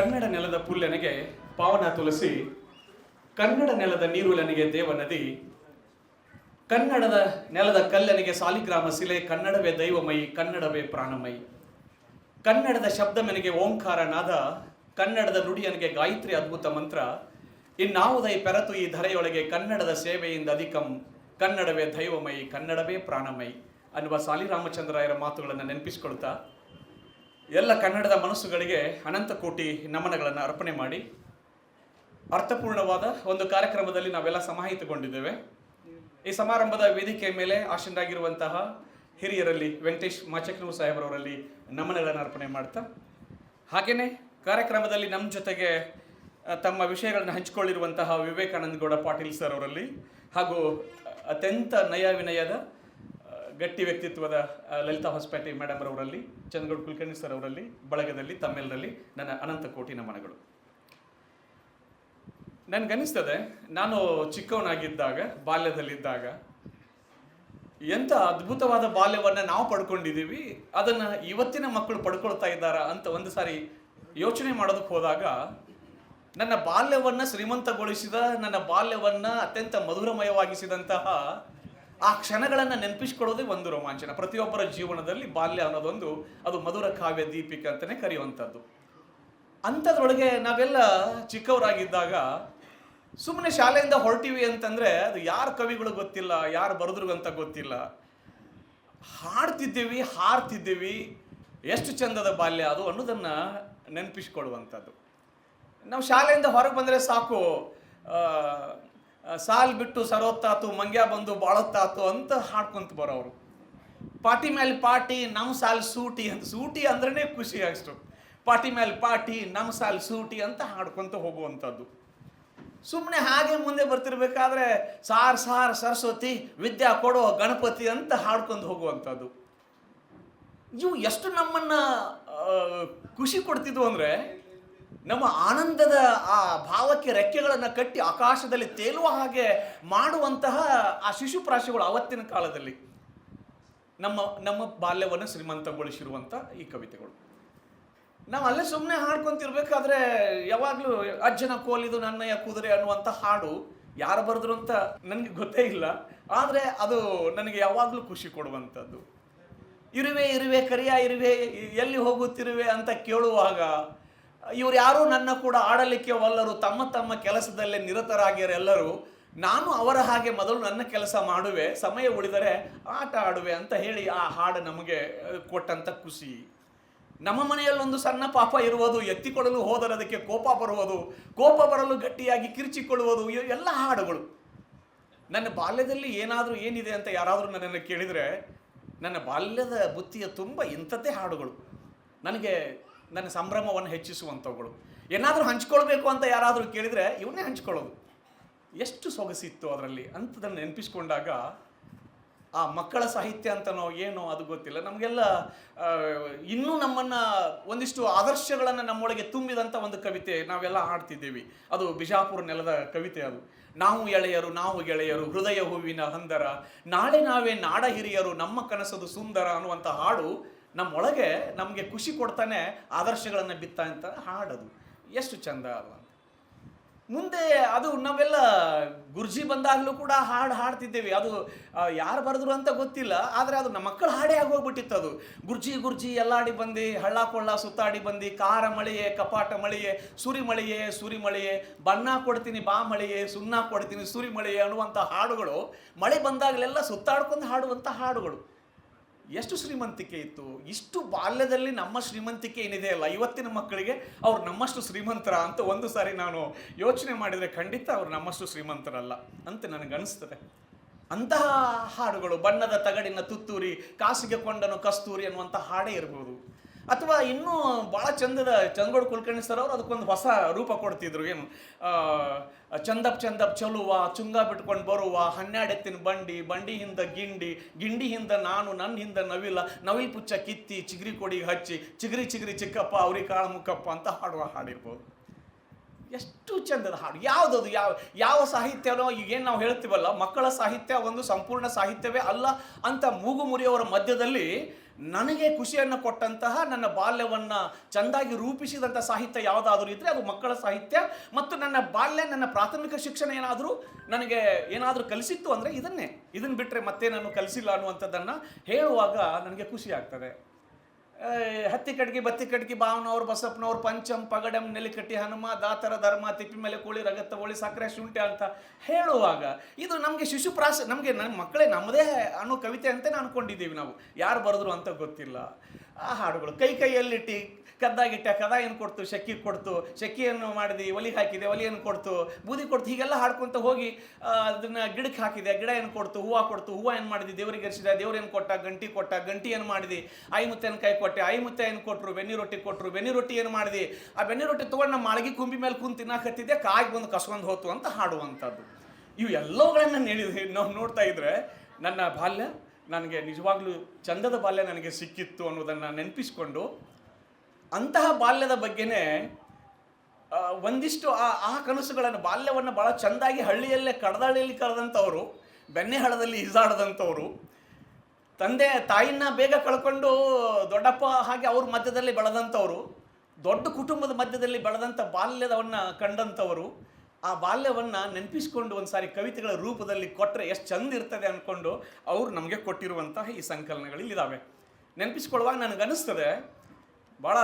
ಕನ್ನಡ ನೆಲದ ಪುಲ್ಲೆನೆಗೆ ಪಾವನ ತುಳಸಿ ಕನ್ನಡ ನೆಲದ ನೀರುಲನಿಗೆ ದೇವನದಿ, ಕನ್ನಡದ ನೆಲದ ಕಲ್ಲನಿಗೆ ಸಾಲಿಗ್ರಾಮ ಶಿಲೆ, ಕನ್ನಡವೇ ದೈವಮಯಿ, ಕನ್ನಡವೇ ಪ್ರಾಣಮಯಿ. ಕನ್ನಡದ ಶಬ್ದ ಮನೆಗೆ ಓಂಕಾರ ನಾದ ಕನ್ನಡದ ನುಡಿಯನಿಗೆ ಗಾಯತ್ರಿ ಅದ್ಭುತ ಮಂತ್ರ, ಇನ್ನಾವುದೈ ಪೆರತು ಈ ಧರೆಯೊಳಗೆ ಕನ್ನಡದ ಸೇವೆಯಿಂದ ಅಧಿಕಂ, ಕನ್ನಡವೇ ದೈವಮಯಿ, ಕನ್ನಡವೇ ಪ್ರಾಣಮಯಿ ಅನ್ನುವ ಸಾಲಿರಾಮಚಂದ್ರಾಯರ ಮಾತುಗಳನ್ನು ನೆನಪಿಸಿಕೊಳ್ತಾ ಎಲ್ಲ ಕನ್ನಡದ ಮನಸ್ಸುಗಳಿಗೆ ಅನಂತ ಕೋಟಿ ನಮನಗಳನ್ನು ಅರ್ಪಣೆ ಮಾಡಿ ಅರ್ಥಪೂರ್ಣವಾದ ಒಂದು ಕಾರ್ಯಕ್ರಮದಲ್ಲಿ ನಾವೆಲ್ಲ ಸಮಾಹಿತಗೊಂಡಿದ್ದೇವೆ. ಈ ಸಮಾರಂಭದ ವೇದಿಕೆ ಮೇಲೆ ಆಶೀನರಾಗಿರುವಂತಹ ಹಿರಿಯರಲ್ಲಿ ವೆಂಕಟೇಶ್ ಮಾಚಕ್ನೂರು ಸಾಹೇಬರವರಲ್ಲಿ ನಮನಗಳನ್ನು ಅರ್ಪಣೆ ಮಾಡ್ತಾ ಹಾಗೆಯೇ ಕಾರ್ಯಕ್ರಮದಲ್ಲಿ ನಮ್ಮ ಜೊತೆಗೆ ತಮ್ಮ ವಿಷಯಗಳನ್ನು ಹಂಚಿಕೊಳ್ಳಿರುವಂತಹ ವಿವೇಕಾನಂದ ಗೌಡ ಪಾಟೀಲ್ ಸರ್ ಅವರಲ್ಲಿ ಹಾಗೂ ಅತ್ಯಂತ ನಯ ವಿನಯದ ಗಟ್ಟಿ ವ್ಯಕ್ತಿತ್ವದ ಲಲಿತಾ ಹೊಸಪೇಟೆ ಮೇಡಮ್ ಅವರಲ್ಲಿ ಚಂದ್ರಗೌಡ ಕುಲಕರ್ಣಿ ಸರ್ ಅವರಲ್ಲಿ, ಬಳಗದಲ್ಲಿ, ತಮ್ಮೆಲ್ಲರಲ್ಲಿ ನನ್ನ ಅನಂತ ಕೋಟಿ ನಮನಗಳು. ನನಗನ್ನಿಸ್ತದೆ, ನಾನು ಚಿಕ್ಕವನಾಗಿದ್ದಾಗ, ಬಾಲ್ಯದಲ್ಲಿದ್ದಾಗ ಎಂಥ ಅದ್ಭುತವಾದ ಬಾಲ್ಯವನ್ನು ನಾವು ಪಡ್ಕೊಂಡಿದ್ದೀವಿ ಅದನ್ನು ಇವತ್ತಿನ ಮಕ್ಕಳು ಪಡ್ಕೊಳ್ತಾ ಇದ್ದಾರಾ ಅಂತ ಒಂದು ಸಾರಿ ಯೋಚನೆ ಮಾಡೋದಕ್ಕೆ ಹೋದಾಗ, ನನ್ನ ಬಾಲ್ಯವನ್ನು ಶ್ರೀಮಂತಗೊಳಿಸಿದ, ನನ್ನ ಬಾಲ್ಯವನ್ನು ಅತ್ಯಂತ ಮಧುರಮಯವಾಗಿಸಿದಂತಹ ಆ ಕ್ಷಣಗಳನ್ನು ನೆನಪಿಸ್ಕೊಳ್ಳೋದೇ ಒಂದು ರೋಮಾಂಚನ. ಪ್ರತಿಯೊಬ್ಬರ ಜೀವನದಲ್ಲಿ ಬಾಲ್ಯ ಅನ್ನೋದೊಂದು ಅದು ಮಧುರ ಕಾವ್ಯ ದೀಪಿಕೆ ಅಂತಲೇ ಕರೆಯುವಂಥದ್ದು. ಅಂಥದ್ರೊಳಗೆ ನಾವೆಲ್ಲ ಚಿಕ್ಕವರಾಗಿದ್ದಾಗ ಸುಮ್ಮನೆ ಶಾಲೆಯಿಂದ ಹೊರಟಿವಿ ಅಂತಂದರೆ ಅದು ಯಾರು ಕವಿಗಳು ಗೊತ್ತಿಲ್ಲ, ಯಾರು ಬರೆದ್ರು ಅಂತ ಗೊತ್ತಿಲ್ಲ. ಹಾಡ್ತಿದ್ದೀವಿ, ಹಾರ್ತಿದ್ದೀವಿ, ಎಷ್ಟು ಚಂದದ ಬಾಲ್ಯ ಅದು ಅನ್ನೋದನ್ನು ನೆನಪಿಸ್ಕೊಳ್ಳುವಂಥದ್ದು. ನಾವು ಶಾಲೆಯಿಂದ ಹೊರಗೆ ಬಂದರೆ ಸಾಕು ಸಾಲ್ ಬಿಟ್ಟು ಸರೋತ್ತಾತು, ಮಂಗ್ಯ ಬಂದು ಬಾಳತ್ತಾತು ಅಂತ ಹಾಡ್ಕೊಂತ ಬರೋರು ಪಾಟಿ ಮೇಲೆ ಪಾಟಿ ನಮ್ಮ ಸಾಲ್ ಸೂಟಿ ಅಂತ, ಸೂಟಿ ಅಂದ್ರೇ ಖುಷಿ ಅಷ್ಟು. ಪಾಟಿ ಮೇಲೆ ಪಾಟಿ ನಮ್ಮ ಸಾಲ್ ಸೂಟಿ ಅಂತ ಹಾಡ್ಕೊಂತ ಹೋಗುವಂಥದ್ದು. ಸುಮ್ಮನೆ ಹಾಗೆ ಮುಂದೆ ಬರ್ತಿರ್ಬೇಕಾದ್ರೆ, ಸಾರ್ ಸಾರ್, ಸರಸ್ವತಿ, ವಿದ್ಯಾ ಕೊಡೋ ಗಣಪತಿ ಅಂತ ಹಾಡ್ಕೊಂಡು ಹೋಗುವಂಥದ್ದು. ಇವು ಎಷ್ಟು ನಮ್ಮನ್ನ ಖುಷಿ ಕೊಡ್ತಿದ್ವು ಅಂದ್ರೆ ನಮ್ಮ ಆನಂದದ ಆ ಭಾವಕ್ಕೆ ರೆಕ್ಕೆಗಳನ್ನು ಕಟ್ಟಿ ಆಕಾಶದಲ್ಲಿ ತೇಲುವ ಹಾಗೆ ಮಾಡುವಂತಹ ಆ ಶಿಶುಪ್ರಾಶಿಗಳು ಅವತ್ತಿನ ಕಾಲದಲ್ಲಿ ನಮ್ಮ ನಮ್ಮ ಬಾಲ್ಯವನ್ನು ಶ್ರೀಮಂತಗೊಳಿಸಿರುವಂಥ ಈ ಕವಿತೆಗಳು. ನಾವು ಅಲ್ಲೇ ಸುಮ್ಮನೆ ಹಾಡ್ಕೊಂತಿರ್ಬೇಕಾದ್ರೆ ಯಾವಾಗಲೂ ಅಜ್ಜನ ಕೋಲಿದು ನನ್ನಯ್ಯ ಕುದುರೆ ಅನ್ನುವಂಥ ಹಾಡು ಯಾರು ಬರೆದ್ರು ಅಂತ ನನಗೆ ಗೊತ್ತೇ ಇಲ್ಲ. ಆದರೆ ಅದು ನನಗೆ ಯಾವಾಗಲೂ ಖುಷಿ ಕೊಡುವಂಥದ್ದು ಇರುವೆ ಇರುವೆ, ಕರಿಯ ಇರುವೆ, ಎಲ್ಲಿ ಹೋಗುತ್ತಿರುವೆ ಅಂತ ಕೇಳುವಾಗ ಇವ್ರು ಯಾರೂ ನನ್ನ ಕೂಡ ಆಡಲಿಕ್ಕೆ ಒಲ್ಲರು. ತಮ್ಮ ತಮ್ಮ ಕೆಲಸದಲ್ಲೇ ನಿರತರಾಗಿರೆಲ್ಲರೂ ನಾನು ಅವರ ಹಾಗೆ ಮೊದಲು ನನ್ನ ಕೆಲಸ ಮಾಡುವೆ, ಸಮಯ ಉಳಿದರೆ ಆಟ ಆಡುವೆ ಅಂತ ಹೇಳಿ ಆ ಹಾಡು ನಮಗೆ ಕೊಟ್ಟಂಥ ಖುಷಿ. ನಮ್ಮ ಮನೆಯಲ್ಲೊಂದು ಸಣ್ಣ ಪಾಪ ಇರುವುದು ಎತ್ತಿಕೊಳ್ಳಲು ಹೋದರೆ ಅದಕ್ಕೆ ಕೋಪ ಬರುವುದು, ಕೋಪ ಬರಲು ಗಟ್ಟಿಯಾಗಿ ಕಿರ್ಚಿಕೊಳ್ಳುವುದು ಎಲ್ಲ ಹಾಡುಗಳು. ನನ್ನ ಬಾಲ್ಯದಲ್ಲಿ ಏನಾದರೂ ಏನಿದೆ ಅಂತ ಯಾರಾದರೂ ನನ್ನನ್ನು ಕೇಳಿದರೆ, ನನ್ನ ಬಾಲ್ಯದ ಬುತ್ತಿಯ ತುಂಬ ಇಂಥದ್ದೇ ಹಾಡುಗಳು. ನನಗೆ ನನ್ನ ಸಂಭ್ರಮವನ್ನು ಹೆಚ್ಚಿಸುವಂಥವುಗಳು. ಏನಾದರೂ ಹಂಚ್ಕೊಳ್ಬೇಕು ಅಂತ ಯಾರಾದರೂ ಕೇಳಿದರೆ ಇವನ್ನೇ ಹಂಚ್ಕೊಳ್ಳೋದು. ಎಷ್ಟು ಸೊಗಸಿತ್ತು ಅದರಲ್ಲಿ ಅಂಥದನ್ನು ನೆನಪಿಸ್ಕೊಂಡಾಗ ಆ ಮಕ್ಕಳ ಸಾಹಿತ್ಯ ಅಂತನೋ ಏನೋ ಅದು ಗೊತ್ತಿಲ್ಲ. ನಮಗೆಲ್ಲ ಇನ್ನೂ ನಮ್ಮನ್ನು ಒಂದಿಷ್ಟು ಆದರ್ಶಗಳನ್ನು ನಮ್ಮೊಳಗೆ ತುಂಬಿದಂಥ ಒಂದು ಕವಿತೆ ನಾವೆಲ್ಲ ಹಾಡ್ತಿದ್ದೀವಿ. ಅದು ಬಿಜಾಪುರ ನೆಲದ ಕವಿತೆ ಅದು. ನಾವು ಎಳೆಯರು, ನಾವು ಗೆಳೆಯರು, ಹೃದಯ ಹೂವಿನ ಹಂದರ, ನಾಳೆ ನಾವೇ ನಾಡ ಹಿರಿಯರು, ನಮ್ಮ ಕನಸದು ಸುಂದರ ಅನ್ನುವಂಥ ಹಾಡು ನಮ್ಮೊಳಗೆ ನಮಗೆ ಖುಷಿ ಕೊಡ್ತಾನೆ ಆದರ್ಶಗಳನ್ನು ಬಿತ್ತ ಅಂತ ಹಾಡದು. ಎಷ್ಟು ಚಂದ ಅಲ್ವ? ಮುಂದೆ ಅದು ನಾವೆಲ್ಲ ಗುರ್ಜಿ ಬಂದಾಗಲೂ ಕೂಡ ಹಾಡು ಹಾಡ್ತಿದ್ದೇವೆ. ಅದು ಯಾರು ಬರೆದ್ರು ಅಂತ ಗೊತ್ತಿಲ್ಲ, ಆದರೆ ಅದು ನಮ್ಮ ಮಕ್ಕಳ ಹಾಡೇ ಆಗೋಗ್ಬಿಟ್ಟಿತ್ತು ಅದು. ಗುರ್ಜಿ ಗುರ್ಜಿ, ಎಲ್ಲಾಡಿ ಬಂದು, ಹಳ್ಳ ಕೊಳ್ಳ ಸುತ್ತಾಡಿ ಬಂದು ಕಾರ ಮಳೆಯೇ, ಕಪಾಟ ಮಳೆಯೇ, ಸುರಿ ಮಳೆಯೇ ಸುರಿ ಮಳೆಯೇ, ಬಣ್ಣ ಕೊಡ್ತೀನಿ, ಬಾ ಮಳೆಯೇ, ಸುಣ್ಣ ಕೊಡ್ತೀನಿ, ಸುರಿ ಮಳೆಯೇ ಅನ್ನುವಂಥ ಹಾಡುಗಳು ಮಳೆ ಬಂದಾಗಲೆಲ್ಲ ಸುತ್ತಾಡ್ಕೊಂಡು ಹಾಡುವಂಥ ಹಾಡುಗಳು. ಎಷ್ಟು ಶ್ರೀಮಂತಿಕೆ ಇತ್ತು? ಇಷ್ಟು ಬಾಲ್ಯದಲ್ಲಿ ನಮ್ಮ ಶ್ರೀಮಂತಿಕೆ ಏನಿದೆ ಅಲ್ಲ? ಇವತ್ತಿನ ಮಕ್ಕಳಿಗೆ ಅವ್ರು ನಮ್ಮಷ್ಟು ಶ್ರೀಮಂತರ ಅಂತ ಒಂದು ಸಾರಿ ನಾನು ಯೋಚನೆ ಮಾಡಿದರೆ ಖಂಡಿತ ಅವ್ರು ನಮ್ಮಷ್ಟು ಶ್ರೀಮಂತರಲ್ಲ ಅಂತ ನನಗನ್ನಿಸ್ತದೆ ಅಂತಹ ಹಾಡುಗಳು, ಬಣ್ಣದ ತಗಡಿನ ತುತ್ತೂರಿ, ಕಾಸಿಗೆ ಕೊಂಡನು ಕಸ್ತೂರಿ ಅನ್ನುವಂಥ ಹಾಡೇ ಇರ್ಬೋದು. ಅಥವಾ ಇನ್ನೂ ಭಾಳ ಚಂದದ ಚಂದಗೌಡ ಕುಲಕರ್ಣಿ ಸರ್ ಅವರು ಅದಕ್ಕೊಂದು ಹೊಸ ರೂಪ ಕೊಡ್ತಿದ್ರು. ಏನು ಚಂದಪ್ ಚಂದಪ್ ಚಲುವ, ಚುಂಗ ಬಿಟ್ಕೊಂಡು ಬರುವ, ಹನ್ನೆರಡೆತ್ತಿನ ಬಂಡಿ ಬಂಡಿ ಹಿಂದ ಗಿಂಡಿ ಗಿಂಡಿ ಹಿಂದ ನಾನು ನನ್ನ ಹಿಂದ ನವಿಲ, ನವಿಲ್ ಪುಚ್ಚ ಕಿತ್ತಿ, ಚಿಗ್ರಿ ಕೊಡಿಗೆ ಹಚ್ಚಿ, ಚಿಗ್ರಿ ಚಿಗ್ರಿ ಚಿಕ್ಕಪ್ಪ ಅವ್ರಿ ಕಾಳ ಮುಕ್ಕಪ್ಪ ಅಂತ ಹಾಡುವ ಹಾಡಿರ್ಬೋದು. ಎಷ್ಟು ಚಂದದ ಹಾಡು. ಯಾವುದದು, ಯಾವ ಯಾವ ಸಾಹಿತ್ಯನೋ ಈಗೇನು ನಾವು ಹೇಳ್ತೀವಲ್ಲ, ಮಕ್ಕಳ ಸಾಹಿತ್ಯ ಒಂದು ಸಂಪೂರ್ಣ ಸಾಹಿತ್ಯವೇ ಅಲ್ಲ ಅಂತ ಮೂಗು ಮುರಿಯವರ ಮಧ್ಯದಲ್ಲಿ ನನಗೆ ಖುಷಿಯನ್ನು ಕೊಟ್ಟಂತಹ ನನ್ನ ಬಾಲ್ಯವನ್ನು ಚೆಂದಾಗಿ ರೂಪಿಸಿದಂಥ ಸಾಹಿತ್ಯ ಯಾವುದಾದ್ರೂ ಇದ್ದರೆ ಅದು ಮಕ್ಕಳ ಸಾಹಿತ್ಯ ಮತ್ತು ನನ್ನ ಬಾಲ್ಯ, ನನ್ನ ಪ್ರಾಥಮಿಕ ಶಿಕ್ಷಣ ಏನಾದರೂ ನನಗೆ ಏನಾದರೂ ಕಲಿಸಿತ್ತು ಅಂದರೆ ಇದನ್ನೇ. ಇದನ್ನು ಬಿಟ್ಟರೆ ಮತ್ತೆ ನಾನು ಕಲಿಸಿಲ್ಲ ಅನ್ನುವಂಥದ್ದನ್ನು ಹೇಳುವಾಗ ನನಗೆ ಖುಷಿ ಆಗ್ತದೆ. ಹತ್ತಿ ಕಡ್ಗಿ ಬತ್ತಿ ಕಡ್ಗಿ ಭಾವನವ್ರು, ಬಸಪ್ಪನವ್ರು, ಪಂಚಮ್ ಪಗಡಂ ನೆಲಿಕಟ್ಟಿ, ಹನುಮ, ದಾತರ, ಧರ್ಮ, ತಿಪ್ಪಿ ಮೇಲೆ ಕೋಳಿ ರಗತ್ತ ಹೋಳಿ, ಸಕ್ಕರೆ, ಶುಂಠಿ ಅಂತ ಹೇಳುವಾಗ ಇದು ನಮಗೆ ಶಿಶುಪ್ರಾಸ ನಮಗೆ ನನ್ನ ಮಕ್ಕಳೇ ನಮ್ಮದೇ ಅನ್ನೋ ಕವಿತೆ ಅಂತ ಅನ್ಕೊಂಡಿದ್ದೀವಿ ನಾವು. ಯಾರು ಬರೆದ್ರು ಅಂತ ಗೊತ್ತಿಲ್ಲ. ಆ ಹಾಡುಗಳು. ಕೈ ಕೈಯಲ್ಲಿಟ್ಟು ಕದ್ದಾಗಿಟ್ಟ ಕದ ಏನು ಕೊಡ್ತು, ಶಕ್ಕಿ ಕೊಡ್ತು, ಶಕ್ಕಿಯನ್ನು ಮಾಡಿದೆ, ಒಲಿ ಹಾಕಿದೆ, ಒಲಿಯನ್ನು ಕೊಡ್ತು, ಬೂದಿ ಕೊಡ್ತು, ಹೀಗೆಲ್ಲ ಹಾಡ್ಕೊಂತ ಹೋಗಿ ಅದನ್ನು ಗಿಡಕ್ಕೆ ಹಾಕಿದೆ ಗಿಡ ಏನು ಕೊಡ್ತು, ಹೂವು ಕೊಡ್ತು, ಹೂವು ಏನು ಮಾಡಿದೆ, ದೇವರಿಗೆ ಎರಿಸಿದ ದೇವ್ರು ಏನು ಕೊಟ್ಟ, ಗಂಟಿ ಕೊಟ್ಟ, ಗಂಟಿ ಏನು ಮಾಡಿದಿ ಐ ಕೈ ಕೊಟ್ಟೆ ಐ ಏನು ಕೊಟ್ಟರು ಬೆನ್ನಿ ರೊಟ್ಟಿ ಕೊಟ್ಟರು ಬೆನ್ನಿ ರೊಟ್ಟಿ ಏನು ಮಾಡಿದೆ, ಆ ಬೆನ್ನಿ ರೊಟ್ಟಿ ತೊಗೊಂಡು ನಮ್ಮ ಮಾಳಗಿ ಕುಂಬಿ ಮೇಲೆ ಕುಂತು ತಿನ್ನಕತ್ತಿದ್ದೆ ಕಾಯಿ ಬಂದು ಕಸ್ಕೊಂಡು ಹೋತು ಅಂತ ಹಾಡುವಂಥದ್ದು ಇವು ಎಲ್ಲವುಗಳನ್ನು ನಾವು ನೋಡ್ತಾ ಇದ್ರೆ ನನ್ನ ಬಾಲ್ಯ ನನಗೆ ನಿಜವಾಗ್ಲೂ ಚಂದದ ಬಾಲ್ಯ ನನಗೆ ಸಿಕ್ಕಿತ್ತು ಅನ್ನೋದನ್ನು ನೆನಪಿಸ್ಕೊಂಡು ಅಂತಹ ಬಾಲ್ಯದ ಬಗ್ಗೆನೇ ಒಂದಿಷ್ಟು ಆ ಆ ಕನಸುಗಳನ್ನು, ಬಾಲ್ಯವನ್ನು ಭಾಳ ಚೆಂದಾಗಿ ಹಳ್ಳಿಯಲ್ಲೇ ಕಡದಾಳಿಯಲ್ಲಿ ಕರೆದಂಥವರು ಬೆಣ್ಣೆಹಳದಲ್ಲಿ ಈಜಾಡದಂಥವರು, ತಂದೆ, ತಾಯಿನ ಬೇಗ ಕಳ್ಕೊಂಡು ದೊಡ್ಡಪ್ಪ ಹಾಗೆ ಅವ್ರ ಮಧ್ಯದಲ್ಲಿ ಬೆಳೆದಂಥವ್ರು, ದೊಡ್ಡ ಕುಟುಂಬದ ಮಧ್ಯದಲ್ಲಿ ಬೆಳೆದಂಥ ಬಾಲ್ಯದವನ್ನು ಕಂಡಂಥವರು ಆ ಬಾಲ್ಯವನ್ನು ನೆನಪಿಸ್ಕೊಂಡು ಒಂದು ಸಾರಿ ಕವಿತೆಗಳ ರೂಪದಲ್ಲಿ ಕೊಟ್ಟರೆ ಎಷ್ಟು ಚಂದ ಇರ್ತದೆ ಅಂದ್ಕೊಂಡು ಅವ್ರು ನಮಗೆ ಕೊಟ್ಟಿರುವಂತಹ ಈ ಸಂಕಲನಗಳು ಇದ್ದಾವೆ ನೆನಪಿಸ್ಕೊಳ್ಳುವಾಗ ನನಗನ್ನಿಸ್ತದೆ ಭಾಳ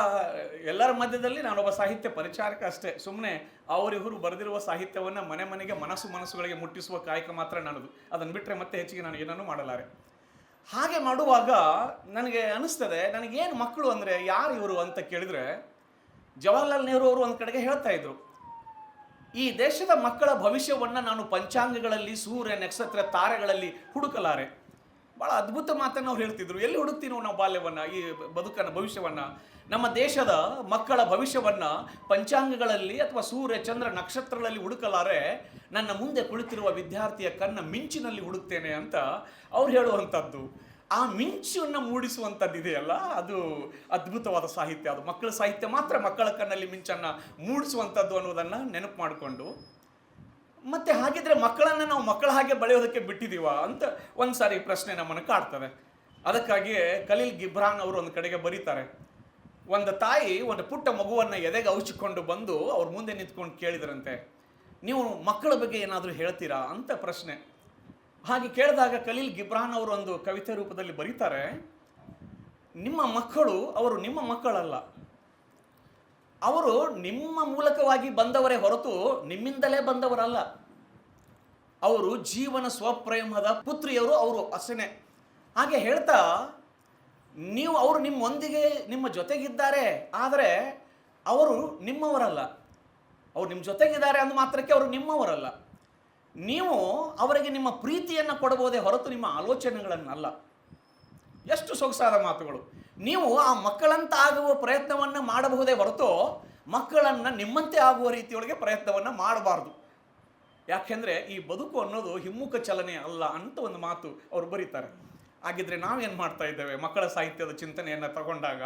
ಎಲ್ಲರ ಮಧ್ಯದಲ್ಲಿ ನಾನೊಬ್ಬ ಸಾಹಿತ್ಯ ಪರಿಚಾರಕ ಅಷ್ಟೇ ಸುಮ್ಮನೆ ಅವರಿವರು ಬರೆದಿರುವ ಸಾಹಿತ್ಯವನ್ನು ಮನೆ ಮನೆಗೆ ಮನಸ್ಸು ಮನಸ್ಸುಗಳಿಗೆ ಮುಟ್ಟಿಸುವ ಕಾಯಕ ಮಾತ್ರ ನನ್ನದು. ಅದನ್ನು ಬಿಟ್ಟರೆ ಮತ್ತೆ ಹೆಚ್ಚಿಗೆ ನಾನು ಏನನ್ನು ಮಾಡಲಾರೆ. ಹಾಗೆ ಮಾಡುವಾಗ ನನಗೆ ಅನಿಸ್ತದೆ, ನನಗೇನು ಮಕ್ಕಳು ಅಂದರೆ ಯಾರು ಇವರು ಅಂತ ಕೇಳಿದರೆ ಜವಾಹರ್ಲಾಲ್ ನೆಹರು ಅವರು ಒಂದು ಕಡೆಗೆ ಹೇಳ್ತಾ ಇದ್ರು. ಈ ದೇಶದ ಮಕ್ಕಳ ಭವಿಷ್ಯವನ್ನು ನಾನು ಪಂಚಾಂಗಗಳಲ್ಲಿ, ಸೂರ್ಯ ನಕ್ಷತ್ರ ತಾರೆಗಳಲ್ಲಿ ಹುಡುಕಲಾರೆ. ಭಾಳ ಅದ್ಭುತ ಮಾತನ್ನು ಅವ್ರು ಹೇಳ್ತಿದ್ರು. ಎಲ್ಲಿ ಹುಡುಕ್ತೀನೋ ನಾವು ಬಾಲ್ಯವನ್ನು, ಈ ಬದುಕನ್ನು, ಭವಿಷ್ಯವನ್ನು. ನಮ್ಮ ದೇಶದ ಮಕ್ಕಳ ಭವಿಷ್ಯವನ್ನು ಪಂಚಾಂಗಗಳಲ್ಲಿ ಅಥವಾ ಸೂರ್ಯ, ಚಂದ್ರ ನಕ್ಷತ್ರಗಳಲ್ಲಿ ಹುಡುಕಲಾರೆ. ನನ್ನ ಮುಂದೆ ಕುಳಿತಿರುವ ವಿದ್ಯಾರ್ಥಿಯ ಕಣ್ಣ ಮಿಂಚಿನಲ್ಲಿ ಹುಡುಕ್ತೇನೆ ಅಂತ ಅವ್ರು ಹೇಳುವಂಥದ್ದು. ಆ ಮಿಂಚನ್ನು ಮೂಡಿಸುವಂಥದ್ದು ಇದೆಯಲ್ಲ, ಅದು ಅದ್ಭುತವಾದ ಸಾಹಿತ್ಯ ಅದು. ಮಕ್ಕಳ ಸಾಹಿತ್ಯ ಮಾತ್ರ ಮಕ್ಕಳ ಕಣ್ಣಲ್ಲಿ ಮಿಂಚನ್ನು ಮೂಡಿಸುವಂಥದ್ದು ಅನ್ನೋದನ್ನು ನೆನಪು ಮಾಡಿಕೊಂಡು, ಮತ್ತೆ ಹಾಗಿದ್ರೆ ಮಕ್ಕಳನ್ನು ನಾವು ಮಕ್ಕಳ ಹಾಗೆ ಬೆಳೆಯೋದಕ್ಕೆ ಬಿಟ್ಟಿದ್ದೀವ ಅಂತ ಒಂದು ಸಾರಿ ಪ್ರಶ್ನೆ ನಮ್ಮನ್ನು ಕಾಡ್ತದೆ. ಅದಕ್ಕಾಗಿಯೇ ಖಲೀಲ್ ಗಿಬ್ರಾನ್ ಅವರು ಒಂದು ಕಡೆಗೆ ಬರೀತಾರೆ, ಒಂದು ತಾಯಿ ಒಂದು ಪುಟ್ಟ ಮಗುವನ್ನು ಎದೆಗೆ ಔಚಿಕೊಂಡು ಬಂದು ಅವ್ರ ಮುಂದೆ ನಿಂತ್ಕೊಂಡು ಕೇಳಿದ್ರಂತೆ, ನೀವು ಮಕ್ಕಳ ಬಗ್ಗೆ ಏನಾದರೂ ಹೇಳ್ತೀರಾ? ಅಂತ ಪ್ರಶ್ನೆ. ಹಾಗೆ ಕೇಳಿದಾಗ ಕಲೀಲ್ ಗಿಬ್ರಾನ್ ಅವರು ಒಂದು ಕವಿತೆ ರೂಪದಲ್ಲಿ ಬರೀತಾರೆ, ನಿಮ್ಮ ಮಕ್ಕಳು ಅವರು ನಿಮ್ಮ ಮಕ್ಕಳಲ್ಲ. ಅವರು ನಿಮ್ಮ ಮೂಲಕವಾಗಿ ಬಂದವರೇ ಹೊರತು ನಿಮ್ಮಿಂದಲೇ ಬಂದವರಲ್ಲ. ಅವರು ಜೀವನ ಸ್ವಪ್ರೇಮದ ಪುತ್ರಿಯರು ಅವರು ಅಸನೆ. ಹಾಗೆ ಹೇಳ್ತಾ, ನೀವು ಅವರು ನಿಮ್ಮೊಂದಿಗೆ ನಿಮ್ಮ ಜೊತೆಗಿದ್ದಾರೆ, ಆದರೆ ಅವರು ನಿಮ್ಮವರಲ್ಲ. ಅವ್ರು ನಿಮ್ಮ ಜೊತೆಗಿದ್ದಾರೆ ಅಂದ ಮಾತ್ರಕ್ಕೆ ಅವರು ನಿಮ್ಮವರಲ್ಲ. ನೀವು ಅವರಿಗೆ ನಿಮ್ಮ ಪ್ರೀತಿಯನ್ನು ಕೊಡಬಹುದೇ ಹೊರತು ನಿಮ್ಮ ಆಲೋಚನೆಗಳನ್ನಲ್ಲ. ಎಷ್ಟು ಸೊಗಸಾದ ಮಾತುಗಳು. ನೀವು ಆ ಮಕ್ಕಳಂತ ಆಗುವ ಪ್ರಯತ್ನವನ್ನು ಮಾಡಬಹುದೇ ಹೊರತು ಮಕ್ಕಳನ್ನು ನಿಮ್ಮಂತೆ ಆಗುವ ರೀತಿಯೊಳಗೆ ಪ್ರಯತ್ನವನ್ನು ಮಾಡಬಾರ್ದು. ಯಾಕೆಂದರೆ ಈ ಬದುಕು ಅನ್ನೋದು ಹಿಮ್ಮುಖ ಚಲನೆ ಅಲ್ಲ ಅಂತ ಒಂದು ಮಾತು ಅವರು ಬರೀತಾರೆ. ಹಾಗಿದ್ರೆ ನಾವೇನು ಮಾಡ್ತಾ ಇದ್ದೇವೆ? ಮಕ್ಕಳ ಸಾಹಿತ್ಯದ ಚಿಂತನೆಯನ್ನು ತಗೊಂಡಾಗ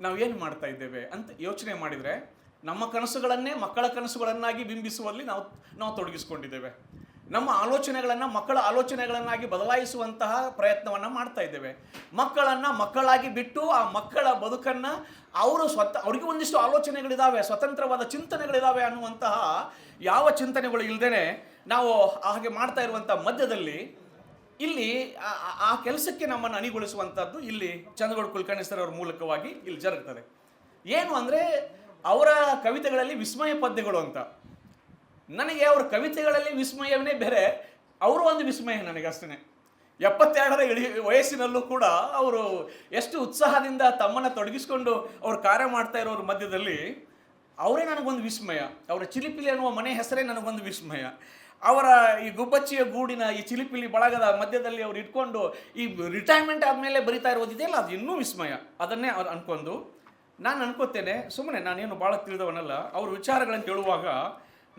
ನಾವು ಏನು ಮಾಡ್ತಾ ಇದ್ದೇವೆ ಅಂತ ಯೋಚನೆ ಮಾಡಿದರೆ ನಮ್ಮ ಕನಸುಗಳನ್ನೇ ಮಕ್ಕಳ ಕನಸುಗಳನ್ನಾಗಿ ಬಿಂಬಿಸುವಲ್ಲಿ ನಾವು ನಾವು ತೊಡಗಿಸ್ಕೊಂಡಿದ್ದೇವೆ. ನಮ್ಮ ಆಲೋಚನೆಗಳನ್ನು ಮಕ್ಕಳ ಆಲೋಚನೆಗಳನ್ನಾಗಿ ಬದಲಾಯಿಸುವಂತಹ ಪ್ರಯತ್ನವನ್ನು ಮಾಡ್ತಾ ಇದ್ದೇವೆ. ಮಕ್ಕಳನ್ನು ಮಕ್ಕಳಾಗಿ ಬಿಟ್ಟು ಆ ಮಕ್ಕಳ ಬದುಕನ್ನು ಅವರು ಸ್ವತ, ಅವರಿಗೆ ಒಂದಿಷ್ಟು ಆಲೋಚನೆಗಳಿದ್ದಾವೆ ಸ್ವತಂತ್ರವಾದ ಚಿಂತನೆಗಳಿದ್ದಾವೆ ಅನ್ನುವಂತಹ ಯಾವ ಚಿಂತನೆಗಳು ಇಲ್ಲದೇ ನಾವು ಹಾಗೆ ಮಾಡ್ತಾ ಇರುವಂಥ ಮಧ್ಯದಲ್ಲಿ ಇಲ್ಲಿ ಆ- ಕೆಲಸಕ್ಕೆ ನಮ್ಮನ್ನು ಅಣಿಗೊಳಿಸುವಂಥದ್ದು ಇಲ್ಲಿ ಚಂದ್ರಗೌಡ ಕುಲಕರ್ಣಿ ಸರ್ ಅವರ ಮೂಲಕವಾಗಿ ಇಲ್ಲಿ ಜರುಗ್ತದೆ. ಏನು ಅಂದರೆ ಅವರ ಕವಿತೆಗಳಲ್ಲಿ ವಿಸ್ಮಯ ಪದ್ಯಗಳು ಅಂತ. ನನಗೆ ಅವ್ರ ಕವಿತೆಗಳಲ್ಲಿ ವಿಸ್ಮಯವೇ ಬೇರೆ, ಅವರು ಒಂದು ವಿಸ್ಮಯ ನನಗೆ ಅಷ್ಟೇ ಎಪ್ಪತ್ತೆರಡರ ಇಳಿ, ವಯಸ್ಸಿನಲ್ಲೂ ಕೂಡ ಅವರು ಎಷ್ಟು ಉತ್ಸಾಹದಿಂದ ತಮ್ಮನ್ನು ತೊಡಗಿಸ್ಕೊಂಡು ಅವ್ರು ಕಾರ್ಯ ಮಾಡ್ತಾ ಇರೋರ ಮಧ್ಯದಲ್ಲಿ ಅವರೇ ನನಗೊಂದು ವಿಸ್ಮಯ. ಅವರ ಚಿಲಿಪಿಲಿ ಅನ್ನುವ ಮನೆ ಹೆಸರೇ ನನಗೊಂದು ವಿಸ್ಮಯ. ಅವರ ಈ ಗುಬ್ಬಚ್ಚಿಯ ಗೂಡಿನ ಈ ಚಿಲಿಪಿಲಿ ಬಳಗದ ಮಧ್ಯದಲ್ಲಿ ಅವ್ರು ಇಟ್ಕೊಂಡು ಈ ರಿಟೈರ್ಮೆಂಟ್ ಆದಮೇಲೆ ಬರಿತಾ ಇರೋದಿದೆಯಲ್ಲ ಅದು ಇನ್ನೂ ವಿಸ್ಮಯ. ಅದನ್ನೇ ಅವ್ರು ಅನ್ಕೊಂಡು ನಾನು ಅನ್ಕೋತೇನೆ ಸುಮ್ಮನೆ ನಾನೇನು ಭಾಳ ತಿಳಿದವನಲ್ಲ, ಅವ್ರ ವಿಚಾರಗಳನ್ನು ಕೇಳುವಾಗ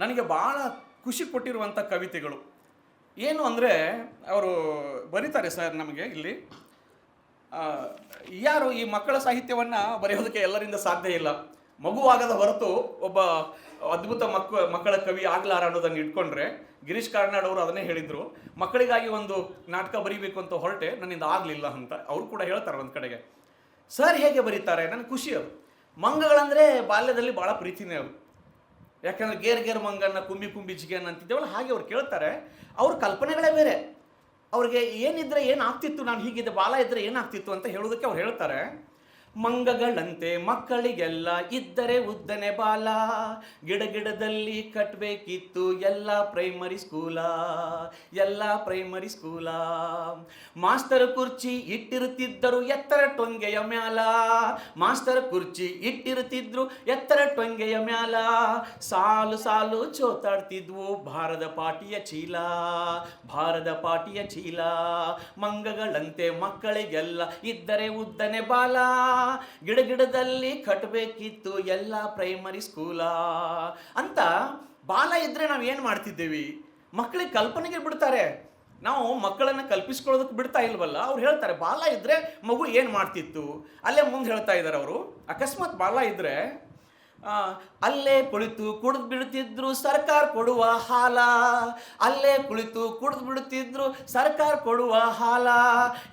ನನಗೆ ಭಾಳ ಖುಷಿ ಕೊಟ್ಟಿರುವಂಥ ಕವಿತೆಗಳು. ಏನು ಅಂದರೆ, ಅವರು ಬರೀತಾರೆ ಸರ್ ನಮಗೆ ಇಲ್ಲಿ ಯಾರು ಈ ಮಕ್ಕಳ ಸಾಹಿತ್ಯವನ್ನು ಬರೆಯೋದಕ್ಕೆ ಎಲ್ಲರಿಂದ ಸಾಧ್ಯ ಇಲ್ಲ. ಮಗುವಾಗದ ಹೊರತು ಒಬ್ಬ ಅದ್ಭುತ ಮಕ್ಕ, ಮಕ್ಕಳ ಕವಿ ಆಗ್ಲಾರ ಅನ್ನೋದನ್ನು ಇಟ್ಕೊಂಡ್ರೆ, ಗಿರೀಶ್ ಕಾರ್ನಾಡ್ ಅವರು ಅದನ್ನೇ ಹೇಳಿದರು, ಮಕ್ಕಳಿಗಾಗಿ ಒಂದು ನಾಟಕ ಬರೀಬೇಕು ಅಂತ ಹೊರಟೆ, ನನ್ನಿಂದ ಆಗಲಿಲ್ಲ ಅಂತ. ಅವರು ಕೂಡ ಹೇಳ್ತಾರೆ ಒಂದು ಕಡೆಗೆ. ಸರ್ ಹೇಗೆ ಬರೀತಾರೆ? ನನಗೆ ಖುಷಿ ಅದು. ಮಂಗಗಳಂದರೆ ಬಾಲ್ಯದಲ್ಲಿ ಭಾಳ ಪ್ರೀತಿನೇ ಅವು ಯಾಕಂದ್ರೆ ಗೇರ್ ಗೇರ್ ಮಂಗನ್ನ ಕುಂಬಿ ಕುಂಬಿ ಚಿಕನ್ ಅಂತಿದ್ದೇವಲ್ಲ, ಹಾಗೆ ಅವ್ರು ಕೇಳ್ತಾರೆ. ಅವ್ರ ಕಲ್ಪನೆಗಳೇ ಬೇರೆ. ಅವ್ರಿಗೆ ಏನಿದ್ರೆ ಏನಾಗ್ತಿತ್ತು, ನಾನು ಹೀಗಿದ್ದೆ, ಬಾಲ ಇದ್ದರೆ ಏನಾಗ್ತಿತ್ತು ಅಂತ ಹೇಳೋದಕ್ಕೆ ಅವ್ರು ಹೇಳ್ತಾರೆ. ಮಂಗಗಳಂತೆ ಮಕ್ಕಳಿಗೆಲ್ಲ ಇದ್ದರೆ ಉದ್ದನೆ ಬಾಲ. ಗಿಡ ಗಿಡದಲ್ಲಿ ಕಟ್ಟಬೇಕಿತ್ತು ಎಲ್ಲ ಪ್ರೈಮರಿ ಸ್ಕೂಲ ಎಲ್ಲ ಪ್ರೈಮರಿ ಸ್ಕೂಲ ಮಾಸ್ಟರ್ ಕುರ್ಚಿ ಇಟ್ಟಿರುತ್ತಿದ್ದರು ಎತ್ತರ ಟೊಂಗೆಯ ಮ್ಯಾಲ. ಮಾಸ್ಟರ್ ಕುರ್ಚಿ ಇಟ್ಟಿರುತ್ತಿದ್ರು ಎತ್ತರ ಟೊಂಗೆಯ ಮ್ಯಾಲ. ಸಾಲು ಸಾಲು ಚೋತಾಡ್ತಿದ್ವು ಭಾರದ ಪಾಟಿಯ ಚೀಲ, ಭಾರದ ಪಾಟಿಯ ಚೀಲ. ಮಂಗಗಳಂತೆ ಮಕ್ಕಳಿಗೆಲ್ಲ ಇದ್ದರೆ ಉದ್ದನೆ ಬಾಲ. ಗಿಡ ಗಿಡದಲ್ಲಿ ಕಟ್ಟಬೇಕಿತ್ತು ಎಲ್ಲ ಪ್ರೈಮರಿ ಸ್ಕೂಲ ಅಂತ ಬಾಲ ಇದ್ರೆ ನಾವು ಏನು ಮಾಡ್ತಿದ್ದೇವೆ? ಮಕ್ಕಳಿಗೆ ಕಲ್ಪನೆಗೆ ಬಿಡ್ತಾರೆ. ನಾವು ಮಕ್ಕಳನ್ನು ಕಲ್ಪಿಸ್ಕೊಳ್ಳೋದಕ್ಕೆ ಬಿಡ್ತಾ ಇಲ್ವಲ್ಲ? ಅವ್ರು ಹೇಳ್ತಾರೆ, ಬಾಲ ಇದ್ರೆ ಮಗು ಏನು ಮಾಡ್ತಿತ್ತು? ಅಲ್ಲೇ ಮುಂದೆ ಹೇಳ್ತಾ ಇದ್ದಾರೆ ಅವರು. ಅಕಸ್ಮಾತ್ ಬಾಲ ಇದ್ರೆ ಅಲ್ಲೇ ಕುಳಿತು ಕುಡಿದು ಬಿಡುತ್ತಿದ್ರು ಸರ್ಕಾರ ಕೊಡುವ ಹಾಲ. ಅಲ್ಲೇ ಕುಳಿತು ಕುಡಿದು ಬಿಡುತ್ತಿದ್ರು ಸರ್ಕಾರ ಕೊಡುವ ಹಾಲ.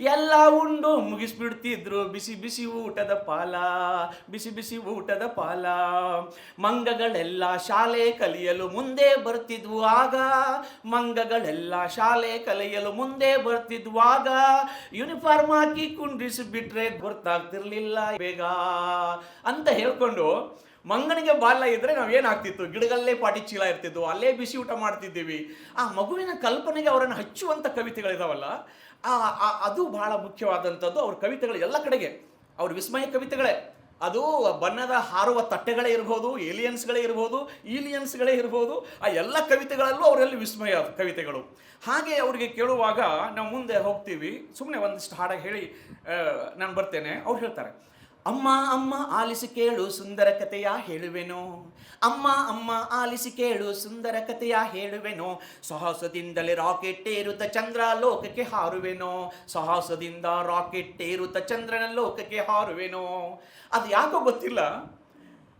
ಎಲ್ಲ ಉಂಡು ಮುಗಿಸ್ಬಿಡ್ತಿದ್ರು ಬಿಸಿ ಬಿಸಿ ಊಟದ ಪಾಲ. ಬಿಸಿ ಬಿಸಿ ಊಟದ ಪಾಲ. ಮಂಗಗಳೆಲ್ಲ ಶಾಲೆ ಕಲಿಯಲು ಮುಂದೆ ಬರ್ತಿದ್ವು ಆಗ. ಮಂಗಗಳೆಲ್ಲ ಶಾಲೆ ಕಲಿಯಲು ಮುಂದೆ ಬರ್ತಿದ್ವು ಆಗ. ಯೂನಿಫಾರ್ಮ್ ಹಾಕಿ ಕುಂಡ್ರಿಸಿ ಬಿಟ್ರೆ ಗೊತ್ತಾಗ್ತಿರ್ಲಿಲ್ಲ ಬೇಗ. ಅಂತ ಹೇಳ್ಕೊಂಡು ಮಂಗನಿಗೆ ಬಾಲ್ಯ ಇದ್ರೆ ನಾವು ಏನಾಗ್ತಿತ್ತು ಗಿಡಗಳಲ್ಲೇ ಪಾಟಿ ಚೀಲ ಇರ್ತಿದ್ವು, ಅಲ್ಲೇ ಬಿಸಿ ಊಟ ಮಾಡ್ತಿದ್ದೀವಿ. ಆ ಮಗುವಿನ ಕಲ್ಪನೆಗೆ ಅವರನ್ನು ಹಚ್ಚುವಂಥ ಕವಿತೆಗಳಿದಾವಲ್ಲ, ಆ- ಅದು ಬಹಳ ಮುಖ್ಯವಾದಂಥದ್ದು. ಅವ್ರ ಕವಿತೆಗಳು ಎಲ್ಲ ಕಡೆಗೆ, ಅವ್ರ ವಿಸ್ಮಯ ಕವಿತೆಗಳೇ. ಅದು ಬಣ್ಣದ ಹಾರುವ ತಟ್ಟೆಗಳೇ ಇರ್ಬೋದು, ಏಲಿಯನ್ಸ್ಗಳೇ ಇರ್ಬೋದು, ಈಲಿಯನ್ಸ್ಗಳೇ ಇರ್ಬೋದು, ಆ ಎಲ್ಲ ಕವಿತೆಗಳಲ್ಲೂ ಅವರಲ್ಲಿ ವಿಸ್ಮಯ ಕವಿತೆಗಳು. ಹಾಗೆ ಅವರಿಗೆ ಕೇಳುವಾಗ ನಾವು ಮುಂದೆ ಹೋಗ್ತೀವಿ. ಸುಮ್ಮನೆ ಒಂದಿಷ್ಟು ಹಾಡಾಗಿ ಹೇಳಿ ನಾನು ಬರ್ತೇನೆ. ಅವ್ರು ಹೇಳ್ತಾರೆ ಅಮ್ಮ ಅಮ್ಮ, ಆಲಿಸಿ ಕೇಳು ಸುಂದರ ಕಥೆಯ ಹೇಳುವೆನೋ. ಅಮ್ಮ ಅಮ್ಮ, ಆಲಿಸಿ ಕೇಳು ಸುಂದರ ಕಥೆಯ ಹೇಳುವೆನೋ. ಸಾಹಸದಿಂದಲೇ ರಾಕೆಟ್ ಏರುತ್ತ ಚಂದ್ರ ಲೋಕಕ್ಕೆ ಹಾರುವೆನೋ. ಸಾಹಸದಿಂದ ರಾಕೆಟ್ ಏರುತ್ತ ಚಂದ್ರನ ಲೋಕಕ್ಕೆ ಹಾರುವೆನೋ. ಅದು ಯಾಕೋ ಗೊತ್ತಿಲ್ಲ?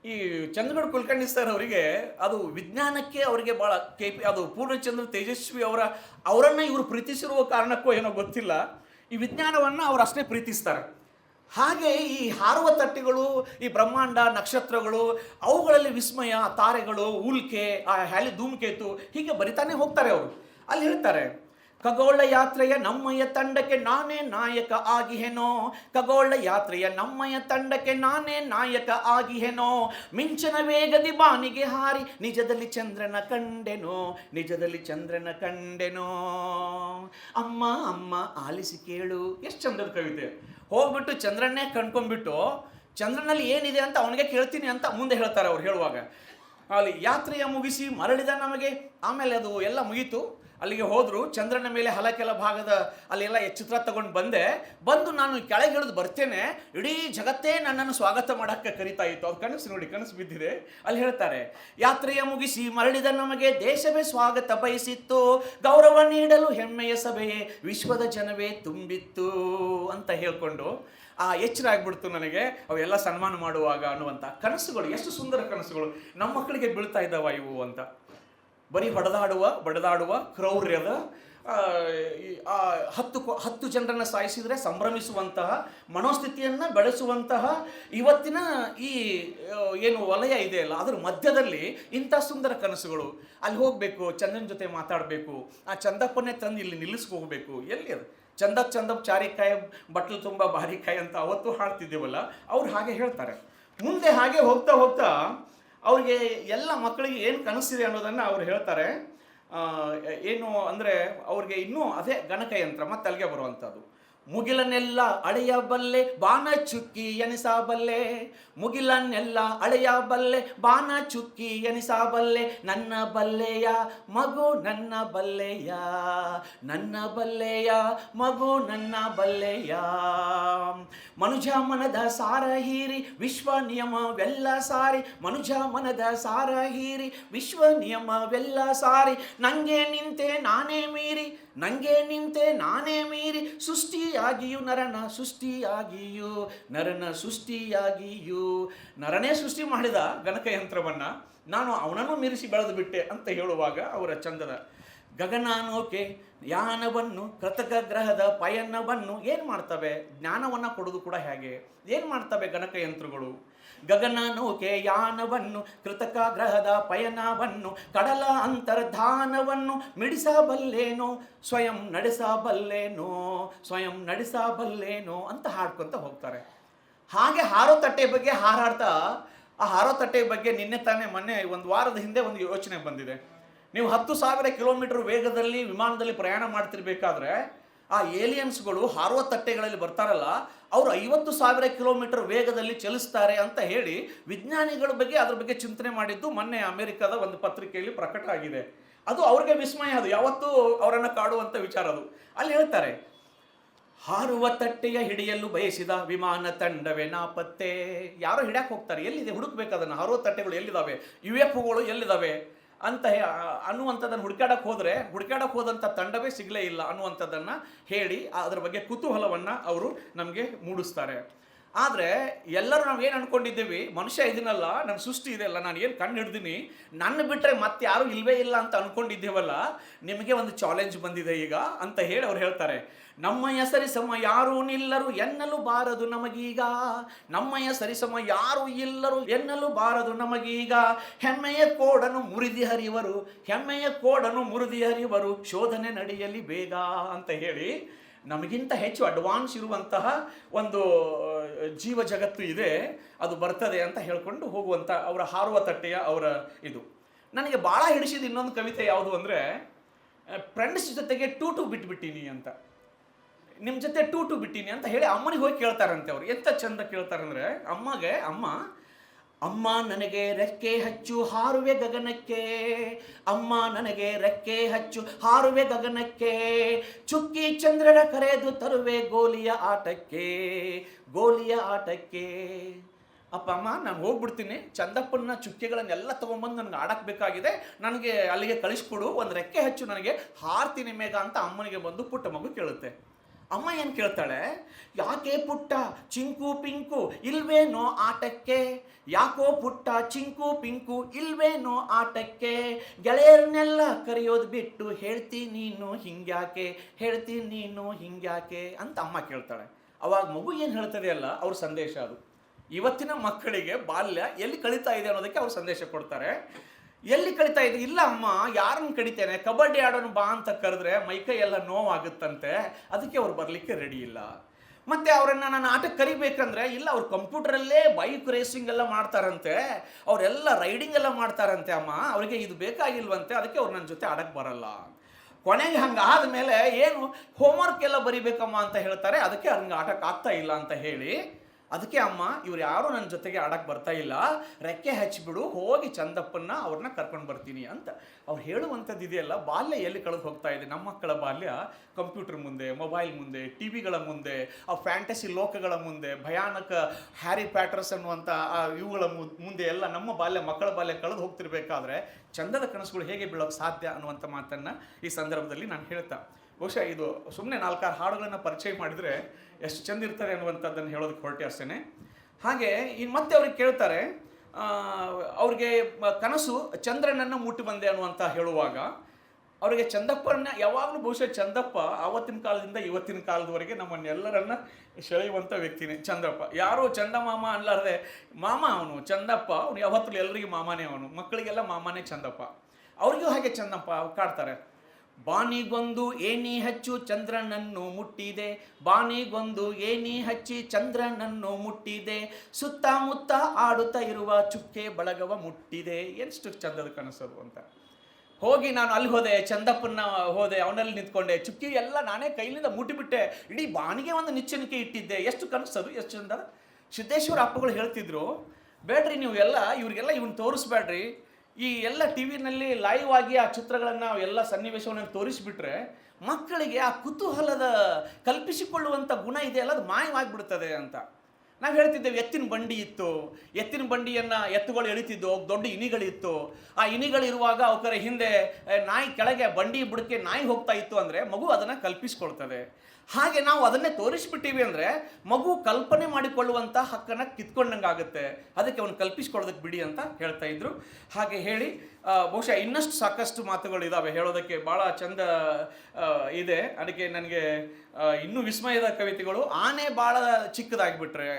ಈ ಚಂದ್ರಗೌಡ ಕುಲಕರ್ಣಿ ಸರ್ ಅವರಿಗೆ ಅದು ವಿಜ್ಞಾನಕ್ಕೆ ಅವರಿಗೆ ಭಾಳ ಕೇಪಿ, ಅದು ಪೂರ್ಣಚಂದ್ರ ತೇಜಸ್ವಿ ಅವರ, ಅವರನ್ನು ಇವರು ಪ್ರೀತಿಸಿರುವ ಕಾರಣಕ್ಕೂ ಏನೋ ಗೊತ್ತಿಲ್ಲ. ಈ ವಿಜ್ಞಾನವನ್ನು ಅವರು ಅಷ್ಟೇ ಪ್ರೀತಿಸ್ತಾರೆ. ಹಾಗೆ ಈ ಹಾರುವ ತಟ್ಟೆಗಳು, ಈ ಬ್ರಹ್ಮಾಂಡ ನಕ್ಷತ್ರಗಳು, ಅವುಗಳಲ್ಲಿ ವಿಸ್ಮಯ, ತಾರೆಗಳು, ಉಲ್ಕೆ, ಆ ಹ್ಯಾಲಿ ಧೂಮಕೇತು ಹೀಗೆ ಬರಿತಾನೆ ಹೋಗ್ತಾರೆ ಅವರು. ಅಲ್ಲಿ ಹೇಳ್ತಾರೆ ಖಗೋಳ ಯಾತ್ರೆಯ ನಮ್ಮಯ್ಯ ತಂಡಕ್ಕೆ ನಾನೇ ನಾಯಕ ಆಗಿಹೆನೋ? ಖಗೋಳ ಯಾತ್ರೆಯ ನಮ್ಮಯ್ಯ ತಂಡಕ್ಕೆ ನಾನೇ ನಾಯಕ ಆಗಿಹೆನೋ? ಮಿಂಚನ ವೇಗದಿ ಬಾನಿಗೆ ಹಾರಿ ನಿಜದಲ್ಲಿ ಚಂದ್ರನ ಕಂಡೆನೋ? ನಿಜದಲ್ಲಿ ಚಂದ್ರನ ಕಂಡೆನೋ? ಅಮ್ಮ ಅಮ್ಮ, ಆಲಿಸಿ ಕೇಳು. ಎಷ್ಟು ಚಂದ್ರದ ಕವಿತೆ. ಹೋಗ್ಬಿಟ್ಟು ಚಂದ್ರನ್ನೇ ಕಂಡ್ಕೊಂಡ್ಬಿಟ್ಟು ಚಂದ್ರನಲ್ಲಿ ಏನಿದೆ ಅಂತ ಅವನಿಗೆ ಕೇಳ್ತೀನಿ ಅಂತ ಮುಂದೆ ಹೇಳ್ತಾರೆ ಅವ್ರು ಹೇಳುವಾಗ. ಅಲ್ಲಿ ಯಾತ್ರೆಯ ಮುಗಿಸಿ ಮರಳಿದ ನಮಗೆ, ಆಮೇಲೆ ಅದು ಎಲ್ಲ ಮುಗೀತು. ಅಲ್ಲಿಗೆ ಹೋದ್ರು, ಚಂದ್ರನ ಮೇಲೆ ಹಲಕೆಲ ಭಾಗದ ಅಲ್ಲೆಲ್ಲ ಚಿತ್ರ ತಗೊಂಡು ಬಂದೆ. ಬಂದು ನಾನು ಕೆಳಗೆ ಇಳಿದು ಬರ್ತೇನೆ. ಇಡೀ ಜಗತ್ತೇ ನನ್ನನ್ನು ಸ್ವಾಗತ ಮಾಡಕ್ಕೆ ಕರಿತಾ ಇತ್ತು. ಅವ್ರ ಕನಸು ನೋಡಿ, ಕನಸು ಬಿದ್ದಿದೆ. ಅಲ್ಲಿ ಹೇಳ್ತಾರೆ, ಯಾತ್ರೆಯ ಮುಗಿಸಿ ಮರಳಿದ ನಮಗೆ ದೇಶವೇ ಸ್ವಾಗತ ಬಯಸಿತ್ತು. ಗೌರವ ನೀಡಲು ಹೆಮ್ಮೆಯ ಸಭೆಯೇ ವಿಶ್ವದ ಜನವೇ ತುಂಬಿತ್ತು, ಅಂತ ಹೇಳ್ಕೊಂಡು ಆ ಎಚ್ಚರ ಆಗ್ಬಿಡ್ತು ನನಗೆ. ಅವೆಲ್ಲ ಸನ್ಮಾನ ಮಾಡುವಾಗ ಅನ್ನುವಂಥ ಕನಸುಗಳು, ಎಷ್ಟು ಸುಂದರ ಕನಸುಗಳು. ನಮ್ಮ ಮಕ್ಕಳಿಗೆ ಬೀಳ್ತಾ ಇದ್ದಾವ ಇವು ಅಂತ. ಬರೀ ಹೊಡೆದಾಡುವ, ಬಡದಾಡುವ ಕ್ರೌರ್ಯದ ಹತ್ತು ಹತ್ತು ಜನರನ್ನು ಸಾಯಿಸಿದರೆ ಸಂಭ್ರಮಿಸುವಂತಹ, ಮನೋಸ್ಥಿತಿಯನ್ನು ಬೆಳೆಸುವಂತಹ ಇವತ್ತಿನ ಈ ಏನು ವಲಯ ಇದೆ ಅಲ್ಲ, ಅದರ ಮಧ್ಯದಲ್ಲಿ ಇಂಥ ಸುಂದರ ಕನಸುಗಳು. ಅಲ್ಲಿ ಹೋಗಬೇಕು ಚಂದನ ಜೊತೆ ಮಾತಾಡಬೇಕು, ಆ ಚಂದಪ್ಪನ್ನೇ ತಂದು ಇಲ್ಲಿ ನಿಲ್ಲಿಸ್ಕೋಗ್ಬೇಕು ಎಲ್ಲಿ ಅದು? ಚಂದಪ್ ಚಂದ ಚಾರಿಕಾಯ, ಬಟ್ಲು ತುಂಬ, ಬಾರಿಕಾಯಿ ಅಂತ ಅವತ್ತು ಹಾಡ್ತಿದ್ದೇವಲ್ಲ, ಅವ್ರು ಹಾಗೆ ಹೇಳ್ತಾರೆ. ಮುಂದೆ ಹಾಗೆ ಹೋಗ್ತಾ ಹೋಗ್ತಾ ಅವ್ರಿಗೆ ಎಲ್ಲ ಮಕ್ಕಳಿಗೆ ಏನು ಕನಸಿದೆ ಅನ್ನೋದನ್ನು ಅವ್ರು ಹೇಳ್ತಾರೆ. ಏನು ಅಂದರೆ ಅವ್ರಿಗೆ ಇನ್ನೂ ಅದೇ ಗಣಕಯಂತ್ರ ಮತ್ತೆ ಅಲ್ಲಿಗೆ ಬರುವಂಥದ್ದು ಮುಗಿಲನ್ನೆಲ್ಲ ಅಳೆಯಬಲ್ಲೆ ಬಾಣ ಚುಕ್ಕಿ ಎನಿಸಬಲ್ಲೆ. ಮುಗಿಲನ್ನೆಲ್ಲ ಅಳೆಯಬಲ್ಲೆ ಬಾಣ ಚುಕ್ಕಿ ಎನಿಸಬಲ್ಲೆ. ನನ್ನ ಬಲ್ಲೆಯ ಮಗು ನನ್ನ ಬಲ್ಲೆಯ ನನ್ನ ಬಲ್ಲೆಯ ಮಗು ನನ್ನ ಬಲ್ಲೆಯ. ಮನುಜ ಮನದ ಸಾರ ಹೀರಿ, ವಿಶ್ವ ನಿಯಮವೆಲ್ಲ ಸಾರಿ. ಮನುಜ ಮನದ ಸಾರ ಹೀರಿ, ವಿಶ್ವ ನಿಯಮವೆಲ್ಲ ಸಾರಿ. ನಂಗೆ ನಿಂತೆ ನಾನೇ ಮೀರಿ ನಂಗೆ ನಿಂತೆ ನಾನೇ ಮೀರಿ ಸೃಷ್ಟಿಯಾಗಿಯೂ, ನರನ ಸೃಷ್ಟಿಯಾಗಿಯೂ ನರನ ಸೃಷ್ಟಿಯಾಗಿಯೂ. ನರನೇ ಸೃಷ್ಟಿ ಮಾಡಿದ ಗಣಕಯಂತ್ರವನ್ನು ನಾನು ಅವನನ್ನು ಮೀರಿಸಿ ಬೆಳೆದು ಬಿಟ್ಟೆ ಅಂತ ಹೇಳುವಾಗ ಅವರ ಚಂದದ ಗಗನಾನೋಕೆ ಯಾನವನ್ನು ಕೃತಕ ಗ್ರಹದ ಪಯನವನ್ನು ಏನು ಮಾಡ್ತವೆ? ಜ್ಞಾನವನ್ನು ಕೊಡೋದು ಕೂಡ ಹೇಗೆ? ಏನು ಮಾಡ್ತವೆ ಗಣಕಯಂತ್ರಗಳು ಗಗನಾನೋಕೆ ಯಾನವನ್ನು ಕೃತಕ ಗ್ರಹದ ಪಯನವನ್ನು ಕಡಲ ಅಂತರ್ಧಾನವನ್ನು ಮಿಡಿಸಬಲ್ಲೇನೋ? ಸ್ವಯಂ ನಡೆಸಬಲ್ಲೇನೋ? ಸ್ವಯಂ ನಡೆಸಬಲ್ಲೇನೋ? ಅಂತ ಹಾಡ್ಕೊಂತ ಹೋಗ್ತಾರೆ. ಹಾಗೆ ಹಾರೋ ತಟ್ಟೆ ಬಗ್ಗೆ ಹಾರಾಡ್ತಾ ಆ ಹಾರೋ ತಟ್ಟೆ ಬಗ್ಗೆ ನಿನ್ನೆ ತಾನೇ ಮೊನ್ನೆ ಒಂದು ವಾರದ ಹಿಂದೆ ಒಂದು ಯೋಚನೆ ಬಂದಿದೆ. ನೀವು ಹತ್ತು ಸಾವಿರ ಕಿಲೋಮೀಟರ್ ವೇಗದಲ್ಲಿ ವಿಮಾನದಲ್ಲಿ ಪ್ರಯಾಣ ಮಾಡ್ತಿರ್ಬೇಕಾದ್ರೆ ಆ ಏಲಿಯನ್ಸ್ಗಳು ಹಾರುವ ತಟ್ಟೆಗಳಲ್ಲಿ ಬರ್ತಾರಲ್ಲ, ಅವರು ಐವತ್ತು ಸಾವಿರ ಕಿಲೋಮೀಟರ್ ವೇಗದಲ್ಲಿ ಚಲಿಸ್ತಾರೆ ಅಂತ ಹೇಳಿ ವಿಜ್ಞಾನಿಗಳ ಬಗ್ಗೆ ಅದ್ರ ಬಗ್ಗೆ ಚಿಂತನೆ ಮಾಡಿದ್ದು ಮೊನ್ನೆ ಅಮೆರಿಕದ ಒಂದು ಪತ್ರಿಕೆಯಲ್ಲಿ ಪ್ರಕಟ ಆಗಿದೆ. ಅದು ಅವ್ರಿಗೆ ವಿಸ್ಮಯ, ಅದು ಯಾವತ್ತೂ ಅವರನ್ನು ಕಾಡುವಂಥ ವಿಚಾರ ಅದು. ಅಲ್ಲಿ ಹೇಳ್ತಾರೆ, ಹಾರುವ ತಟ್ಟೆಯ ಹಿಡಿಯಲು ಬಯಸಿದ ವಿಮಾನ ತಂಡವೇ ನಾಪತ್ತೆ. ಯಾರೋ ಹಿಡ್ಯಾಕ್ ಹೋಗ್ತಾರೆ, ಎಲ್ಲಿದೆ ಹುಡುಕ್ಬೇಕು ಅದನ್ನು? ಹಾರುವ ತಟ್ಟೆಗಳು ಎಲ್ಲಿದ್ದಾವೆ ಯು ಎಫ್ಗಳು ಎಲ್ಲಿದ್ದಾವೆ ಅಂತ ಅನ್ನುವಂಥದ್ದನ್ನು ಹುಡುಕಾಡಕ್ಕೆ ಹೋದರೆ ಹುಡುಕಾಡಕ್ಕೆ ಹೋದಂಥ ತಂಡವೇ ಸಿಗಲೇ ಇಲ್ಲ ಅನ್ನುವಂಥದ್ದನ್ನು ಹೇಳಿ ಅದರ ಬಗ್ಗೆ ಕುತೂಹಲವನ್ನು ಅವರು ನಮಗೆ ಮೂಡಿಸ್ತಾರೆ. ಆದರೆ ಎಲ್ಲರೂ ನಾವು ಏನು ಅಂದ್ಕೊಂಡಿದ್ದೀವಿ ಮನುಷ್ಯ ಇದನ್ನಲ್ಲ ನನ್ನ ಸೃಷ್ಟಿ ಇದೆಯಲ್ಲ ನಾನು ಏನು ಕಣ್ಣು ಹಿಡ್ದೀನಿ ನನ್ನ ಬಿಟ್ಟರೆ ಮತ್ತೆ ಯಾರೂ ಇಲ್ಲವೇ ಇಲ್ಲ ಅಂತ ಅಂದ್ಕೊಂಡಿದ್ದೇವಲ್ಲ ನಿಮಗೆ ಒಂದು ಚಾಲೆಂಜ್ ಬಂದಿದೆ ಈಗ ಅಂತ ಹೇಳಿ ಅವ್ರು ಹೇಳ್ತಾರೆ. ನಮ್ಮಯ ಹೆಸರಿಸಮ ಯಾರೂ ನಿಲ್ಲರು ಎನ್ನಲು ಬಾರದು ನಮಗೀಗ. ನಮ್ಮಯ ಸರಿಸಮ ಯಾರು ಇಲ್ಲರು ಎನ್ನಲು ಬಾರದು ನಮಗೀಗ. ಹೆಮ್ಮೆಯ ಕೋಡನು ಮುರಿದಿ ಹರಿವರು, ಹೆಮ್ಮೆಯ ಕೋಡನು ಮುರಿದಿ ಹರಿವರು ಶೋಧನೆ ನಡೆಯಲಿ ಬೇಗ ಅಂತ ಹೇಳಿ ನಮಗಿಂತ ಹೆಚ್ಚು ಅಡ್ವಾನ್ಸ್ ಇರುವಂತಹ ಒಂದು ಜೀವ ಜಗತ್ತು ಇದೆ. ಅದು ಬರ್ತದೆ ಅಂತ ಹೇಳ್ಕೊಂಡು ಹೋಗುವಂಥ ಅವರ ಹಾರುವ ತಟ್ಟೆಯ ಅವರ ಇದು. ನನಗೆ ಭಾಳ ಹಿಡಿಸಿದ ಇನ್ನೊಂದು ಕವಿತೆ ಯಾವುದು ಅಂದರೆ ಫ್ರೆಂಡ್ಸ್ ಜೊತೆಗೆ ಟೂ ಟು ಬಿಟ್ಬಿಟ್ಟಿನಿ ಅಂತ. ನಿಮ್ಮ ಜೊತೆ ಟೂ ಟು ಬಿಟ್ಟೀನಿ ಅಂತ ಹೇಳಿ ಅಮ್ಮನಿಗೆ ಹೋಗಿ ಕೇಳ್ತಾರಂತೆ ಅವ್ರು. ಎಂಥ ಚಂದ ಕೇಳ್ತಾರಂದ್ರೆ, ಅಮ್ಮಗೆ ಅಮ್ಮ ಅಮ್ಮ ನನಗೆ ರೆಕ್ಕೆ ಹಚ್ಚು, ಹಾರುವೆ ಗಗನಕ್ಕೆ. ಅಮ್ಮ ನನಗೆ ರೆಕ್ಕೆ ಹಚ್ಚು, ಹಾರುವೆ ಗಗನಕ್ಕೆ. ಚುಕ್ಕಿ ಚಂದ್ರನ ಕರೆದು ತರುವೆ ಗೋಲಿಯ ಆಟಕ್ಕೆ ಗೋಲಿಯ ಆಟಕ್ಕೆ. ಅಪ್ಪ, ಅಮ್ಮ, ನಾನು ಹೋಗ್ಬಿಡ್ತೀನಿ. ಚಂದಪ್ಪನ ಚುಕ್ಕೆಗಳನ್ನೆಲ್ಲ ತೊಗೊಂಬಂದು ನನಗೆ ಆಡಕ್ಕೆ ಬೇಕಾಗಿದೆ. ನನಗೆ ಅಲ್ಲಿಗೆ ಕಳಿಸ್ಕೊಡು, ಒಂದು ರೆಕ್ಕೆ ಹಚ್ಚು, ನನಗೆ ಹಾರ್ತೀನಿ ಮೇಘ ಅಂತ ಅಮ್ಮನಿಗೆ ಬಂದು ಪುಟ್ಟ ಮಗು ಕೇಳುತ್ತೆ. ಅಮ್ಮ ಏನು ಕೇಳ್ತಾಳೆ? ಯಾಕೆ ಪುಟ್ಟ ಚಿಂಕು ಪಿಂಕು ಇಲ್ವೇನೋ ಆಟಕ್ಕೆ? ಯಾಕೋ ಪುಟ್ಟ ಚಿಂಕು ಪಿಂಕು ಇಲ್ವೇನೋ ಆಟಕ್ಕೆ? ಗೆಳೆಯರನ್ನೆಲ್ಲ ಕರೆಯೋದು ಬಿಟ್ಟು ಹೇಳ್ತೀನಿ ನೀನು ಹಿಂಗ್ಯಾಕೆ? ಹೇಳ್ತೀನಿ ನೀನು ಹಿಂಗ್ಯಾಕೆ? ಅಂತ ಅಮ್ಮ ಕೇಳ್ತಾಳೆ. ಅವಾಗ ಮಗು ಏನು ಹೇಳ್ತದೆ ಅಲ್ಲ, ಅವ್ರ ಸಂದೇಶ ಅದು. ಇವತ್ತಿನ ಮಕ್ಕಳಿಗೆ ಬಾಲ್ಯ ಎಲ್ಲಿ ಕಳೀತಾ ಇದೆ ಅನ್ನೋದಕ್ಕೆ ಅವ್ರು ಸಂದೇಶ ಕೊಡ್ತಾರೆ. ಎಲ್ಲಿ ಕಳೀತಾ ಇದ್ದೀನಿ ಇಲ್ಲ ಅಮ್ಮ, ಯಾರನ್ನು ಕಡಿತೇನೆ? ಕಬಡ್ಡಿ ಆಡೋನು ಬಾ ಅಂತ ಕರೆದ್ರೆ ಮೈಕೈ ಎಲ್ಲ ನೋವಾಗುತ್ತಂತೆ. ಅದಕ್ಕೆ ಅವ್ರು ಬರಲಿಕ್ಕೆ ರೆಡಿ ಇಲ್ಲ. ಮತ್ತೆ ಅವರನ್ನು ನಾನು ಆಟಕ್ಕೆ ಕರಿಬೇಕಂದ್ರೆ, ಇಲ್ಲ, ಅವ್ರು ಕಂಪ್ಯೂಟರಲ್ಲೇ ಬೈಕ್ ರೇಸಿಂಗ್ ಎಲ್ಲ ಮಾಡ್ತಾರಂತೆ. ಅವರೆಲ್ಲ ರೈಡಿಂಗ್ ಎಲ್ಲ ಮಾಡ್ತಾರಂತೆ ಅಮ್ಮ. ಅವರಿಗೆ ಇದು ಬೇಕಾಗಿಲ್ವಂತೆ, ಅದಕ್ಕೆ ಅವ್ರು ನನ್ನ ಜೊತೆ ಆಡಕ್ಕೆ ಬರಲ್ಲ. ಕೊನೆಗೆ ಹಂಗೆ ಆದಮೇಲೆ ಏನು ಹೋಮ್ವರ್ಕ್ ಎಲ್ಲ ಬರಿಬೇಕಮ್ಮ ಅಂತ ಹೇಳ್ತಾರೆ, ಅದಕ್ಕೆ ಹಂಗೆ ಆಟಕ್ಕೆ ಆಗ್ತಾ ಇಲ್ಲ ಅಂತ ಹೇಳಿ. ಅದಕ್ಕೆ ಅಮ್ಮ, ಇವ್ರು ಯಾರು ನನ್ನ ಜೊತೆಗೆ ಆಡಕ್ಕೆ ಬರ್ತಾ ಇಲ್ಲ. ರೆಕ್ಕೆ ಹಚ್ಚಿಬಿಡು, ಹೋಗಿ ಚಂದಪ್ಪನ್ನ ಅವ್ರನ್ನ ಕರ್ಕೊಂಡು ಬರ್ತೀನಿ ಅಂತ ಅವ್ರು ಹೇಳುವಂಥದ್ದು ಇದೆಯಲ್ಲ, ಬಾಲ್ಯ ಎಲ್ಲಿ ಕಳೆದು ಹೋಗ್ತಾ ಇದೆ? ನಮ್ಮ ಮಕ್ಕಳ ಬಾಲ್ಯ, ಕಂಪ್ಯೂಟರ್ ಮುಂದೆ, ಮೊಬೈಲ್ ಮುಂದೆ ಟಿ ವಿಗಳ ಮುಂದೆ, ಆ ಫ್ಯಾಂಟಸಿ ಲೋಕಗಳ ಮುಂದೆ, ಭಯಾನಕ ಹ್ಯಾರಿ ಪ್ಯಾಟರ್ಸ್ ಅನ್ನುವಂಥ, ಆ, ಇವುಗಳ ಮುಂದೆ ಎಲ್ಲ ನಮ್ಮ ಬಾಲ್ಯ, ಮಕ್ಕಳ ಬಾಲ್ಯ ಕಳೆದು ಹೋಗ್ತಿರ್ಬೇಕಾದ್ರೆ ಚಂದದ ಕನಸುಗಳು ಹೇಗೆ ಬೀಳೋಕ್ಕೆ ಸಾಧ್ಯ ಅನ್ನುವಂಥ ಮಾತನ್ನು ಈ ಸಂದರ್ಭದಲ್ಲಿ ನಾನು ಹೇಳ್ತಾ. ಬಹುಶಃ ಇದು ಸುಮ್ಮನೆ ನಾಲ್ಕಾರು ಹಾಡುಗಳನ್ನು ಪರಿಚಯ ಮಾಡಿದರೆ ಎಷ್ಟು ಚೆಂದ ಇರ್ತಾರೆ ಅನ್ನುವಂಥದ್ದನ್ನು ಹೇಳೋದಕ್ಕೆ ಹೊರಟೆ ಅಷ್ಟೇ ಹಾಗೆ ಇನ್ನು ಮತ್ತೆ ಅವ್ರಿಗೆ ಕೇಳ್ತಾರೆ ಅವ್ರಿಗೆ ಕನಸು ಚಂದ್ರನನ್ನು ಮುಟ್ಟಿ ಬಂದೆ ಅನ್ನುವಂಥ ಹೇಳುವಾಗ ಅವರಿಗೆ ಚಂದಪ್ಪನ ಯಾವಾಗಲೂ ಬಹುಶಃ ಚಂದಪ್ಪ ಆವತ್ತಿನ ಕಾಲದಿಂದ ಇವತ್ತಿನ ಕಾಲದವರೆಗೆ ನಮ್ಮನ್ನೆಲ್ಲರನ್ನ ಸೆಳೆಯುವಂಥ ವ್ಯಕ್ತಿನೇ ಚಂದಪ್ಪ ಯಾರು ಚಂದಮಾಮ ಅನ್ಲಾರ್ದೆ ಮಾಮ ಅವನು, ಚಂದಪ್ಪ, ಅವನು ಯಾವತ್ತೂ ಎಲ್ಲರಿಗೂ ಮಾಮನೇ ಅವನು, ಮಕ್ಕಳಿಗೆಲ್ಲ ಮಾಮನೇ ಚಂದಪ್ಪ. ಅವ್ರಿಗೂ ಹಾಗೆ ಚಂದಪ್ಪ ಕಾಡ್ತಾರೆ. ಬಾನಿಗೊಂದು ಏನಿ ಹಚ್ಚು ಚಂದ್ರನನ್ನು ಮುಟ್ಟಿದೆ. ಬಾನಿಗೊಂದು ಏನಿ ಹಚ್ಚಿ ಚಂದ್ರನನ್ನು ಮುಟ್ಟಿದೆ. ಸುತ್ತಮುತ್ತ ಆಡುತ್ತಾ ಇರುವ ಚುಕ್ಕೆ ಬಳಗವ ಮುಟ್ಟಿದೆ. ಎಷ್ಟು ಚಂದದ ಕನಸದು ಅಂತ. ಹೋಗಿ ನಾನು ಅಲ್ಲಿ ಹೋದೆ ಚಂದಪ್ಪನ ಹೋದೆ, ಅವನಲ್ಲಿ ನಿಂತ್ಕೊಂಡೆ. ಚುಕ್ಕಿ ಎಲ್ಲ ನಾನೇ ಕೈಲಿಂದ ಮುಟ್ಟಿಬಿಟ್ಟೆ. ಇಡೀ ಬಾನಿಗೆ ಒಂದು ನಿಚ್ಚನಿಕೆ ಇಟ್ಟಿದ್ದೆ. ಎಷ್ಟು ಕನಸದು, ಎಷ್ಟು ಚಂದ ಸಿದ್ದೇಶ್ವರ ಅಪ್ಪಗಳು ಹೇಳ್ತಿದ್ರು, ಬೇಡ್ರಿ ನೀವು ಎಲ್ಲ, ಇವ್ರಿಗೆಲ್ಲ ಇವನು ತೋರಿಸ್ಬೇಡ್ರಿ. ಈ ಎಲ್ಲ ಟಿ ವಿನಲ್ಲಿ ಲೈವ್ ಆಗಿ ಆ ಚಿತ್ರಗಳನ್ನು ಎಲ್ಲ ಸನ್ನಿವೇಶವನ್ನು ತೋರಿಸಿಬಿಟ್ರೆ ಮಕ್ಕಳಿಗೆ ಆ ಕುತೂಹಲದ ಕಲ್ಪಿಸಿಕೊಳ್ಳುವಂಥ ಗುಣ ಇದೆಯಲ್ಲ ಅದು ಮಾಯವಾಗಿಬಿಡ್ತದೆ ಅಂತ. ನಾವು ಹೇಳ್ತಿದ್ದೇವೆ, ಎತ್ತಿನ ಬಂಡಿ ಇತ್ತು. ಎತ್ತಿನ ಬಂಡಿಯನ್ನು ಎತ್ತುಗಳು ಎಳಿತಿದ್ದು, ದೊಡ್ಡ ಇನಿಗಳಿತ್ತು. ಆ ಇನಿಗಳಿರುವಾಗ ಅವಕರ ಹಿಂದೆ ನಾಯಿ ಕೆಳಗೆ ಬಂಡಿ ಬುಡಕ್ಕೆ ನಾಯಿ ಹೋಗ್ತಾ ಇತ್ತು ಅಂದರೆ ಮಗು ಅದನ್ನು ಕಲ್ಪಿಸ್ಕೊಳ್ತದೆ. ಹಾಗೆ ನಾವು ಅದನ್ನೇ ತೋರಿಸ್ಬಿಟ್ಟಿವಿ ಅಂದರೆ ಮಗು ಕಲ್ಪನೆ ಮಾಡಿಕೊಳ್ಳುವಂಥ ಹಕ್ಕನ್ನು ಕಿತ್ಕೊಂಡಂಗೆ ಆಗುತ್ತೆ. ಅದಕ್ಕೆ ಅವನು ಕಲ್ಪಿಸ್ಕೊಳ್ಳೋದಕ್ಕೆ ಬಿಡಿ ಅಂತ ಹೇಳ್ತಾ ಇದ್ರು. ಹಾಗೆ ಹೇಳಿ ಬಹುಶಃ ಇನ್ನಷ್ಟು ಸಾಕಷ್ಟು ಮಾತುಗಳು ಇದ್ದಾವೆ ಹೇಳೋದಕ್ಕೆ ಭಾಳ ಚಂದ ಇದೆ. ಅದಕ್ಕೆ ನನಗೆ ಇನ್ನೂ ವಿಸ್ಮಯದ ಕವಿತೆಗಳು ಆನೆ ಭಾಳ ಚಿಕ್ಕದಾಗಿಬಿಟ್ರೆ,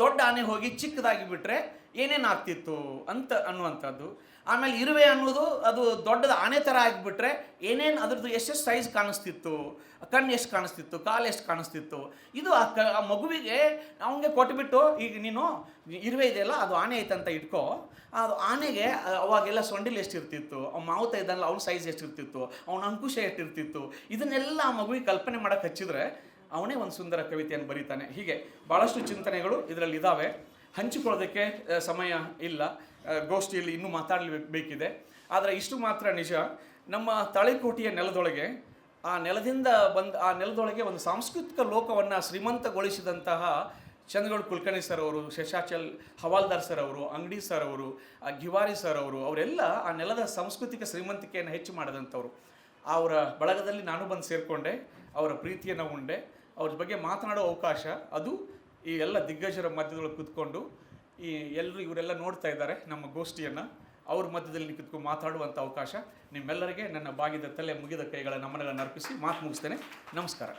ದೊಡ್ಡ ಆನೆ ಹೋಗಿ ಚಿಕ್ಕದಾಗಿಬಿಟ್ರೆ ಏನೇನು ಆಗ್ತಿತ್ತು ಅಂತ ಅನ್ನುವಂಥದ್ದು. ಆಮೇಲೆ ಇರುವೆ ಅನ್ನೋದು ಅದು ದೊಡ್ಡದ ಆನೆ ಥರ ಆಗಿಬಿಟ್ರೆ ಏನೇನು ಅದ್ರದ್ದು ಎಷ್ಟೆಷ್ಟು ಸೈಜ್ ಕಾಣಿಸ್ತಿತ್ತು? ಕಣ್ಣು ಎಷ್ಟು ಕಾಣಿಸ್ತಿತ್ತು? ಕಾಲು ಎಷ್ಟು ಕಾಣಿಸ್ತಿತ್ತು? ಇದು ಆ ಕ ಆ ಮಗುವಿಗೆ ಅವನಿಗೆ ಕೊಟ್ಬಿಟ್ಟು, ಈಗ ನೀನು ಇರುವೆ ಇದೆಯಲ್ಲ, ಅದು ಆನೆ ಐತಂತ ಇಟ್ಕೋ. ಅದು ಆನೆಗೆ ಅವಾಗೆಲ್ಲ ಸೊಂಡಿಲ್ ಎಷ್ಟಿರ್ತಿತ್ತು? ಅವ್ನ ಮಾವುತ ಇದ್ದಲ್ಲ ಅವ್ನ ಸೈಜ್ ಎಷ್ಟಿರ್ತಿತ್ತು? ಅವನ ಅಂಕುಶ ಎಷ್ಟಿರ್ತಿತ್ತು? ಇದನ್ನೆಲ್ಲ ಆ ಮಗುವಿಗೆ ಕಲ್ಪನೆ ಮಾಡೋಕೆ ಹಚ್ಚಿದ್ರೆ ಅವನೇ ಒಂದು ಸುಂದರ ಕವಿತೆಯನ್ನು ಬರೀತಾನೆ. ಹೀಗೆ ಭಾಳಷ್ಟು ಚಿಂತನೆಗಳು ಇದರಲ್ಲಿ ಇದ್ದಾವೆ ಹಂಚಿಕೊಳ್ಳೋದಕ್ಕೆ ಸಮಯ ಇಲ್ಲ. ಗೋಷ್ಠಿಯಲ್ಲಿ ಇನ್ನೂ ಮಾತಾಡಲೇಬೇಕಿದೆ. ಆದರೆ ಇಷ್ಟು ಮಾತ್ರ ನಿಜ. ನಮ್ಮ ತಳಿಕೋಟಿಯ ನೆಲದೊಳಗೆ, ಆ ನೆಲದಿಂದ ಬಂದ, ಆ ನೆಲದೊಳಗೆ ಒಂದು ಸಾಂಸ್ಕೃತಿಕ ಲೋಕವನ್ನು ಶ್ರೀಮಂತಗೊಳಿಸಿದಂತಹ ಚಂದ್ರಗೌಡ ಕುಲಕರ್ಣಿ ಸರ್ ಅವರು, ಶಶಾಚಲ್ ಹವಾಲ್ದಾರ್ ಸರ್ ಅವರು, ಅಂಗಡಿ ಸರ್ ಅವರು, ಆ ಗಿವಾರಿ ಸರ್ ಅವರು, ಅವರೆಲ್ಲ ಆ ನೆಲದ ಸಾಂಸ್ಕೃತಿಕ ಶ್ರೀಮಂತಿಕೆಯನ್ನು ಹೆಚ್ಚು ಮಾಡಿದಂಥವ್ರು. ಅವರ ಬಳಗದಲ್ಲಿ ನಾನು ಬಂದು ಸೇರಿಕೊಂಡೆ, ಅವರ ಪ್ರೀತಿಯನ್ನು ಉಂಡೆ, ಅವ್ರ ಬಗ್ಗೆ ಮಾತನಾಡೋ ಅವಕಾಶ, ಅದು ಈ ಎಲ್ಲ ದಿಗ್ಗಜರ ಮಧ್ಯದೊಳಗೆ ಕೂತ್ಕೊಂಡು ಈ ಎಲ್ಲರೂ ಇವರೆಲ್ಲ ನೋಡ್ತಾ ಇದ್ದಾರೆ ನಮ್ಮ ಗೋಷ್ಠಿಯನ್ನು. ಅವ್ರ ಮಧ್ಯದಲ್ಲಿ ಕೂತ್ಕೊಂಡು ಮಾತಾಡುವಂಥ ಅವಕಾಶ. ನಿಮ್ಮೆಲ್ಲರಿಗೆ ನನ್ನ ಬಾಗಿದ ತಲೆ ಮುಗಿದ ಕೈಗಳ ನಮನಗಳನ್ನು ಅರ್ಪಿಸಿ ಮಾತು ಮುಗಿಸ್ತೇನೆ. ನಮಸ್ಕಾರ.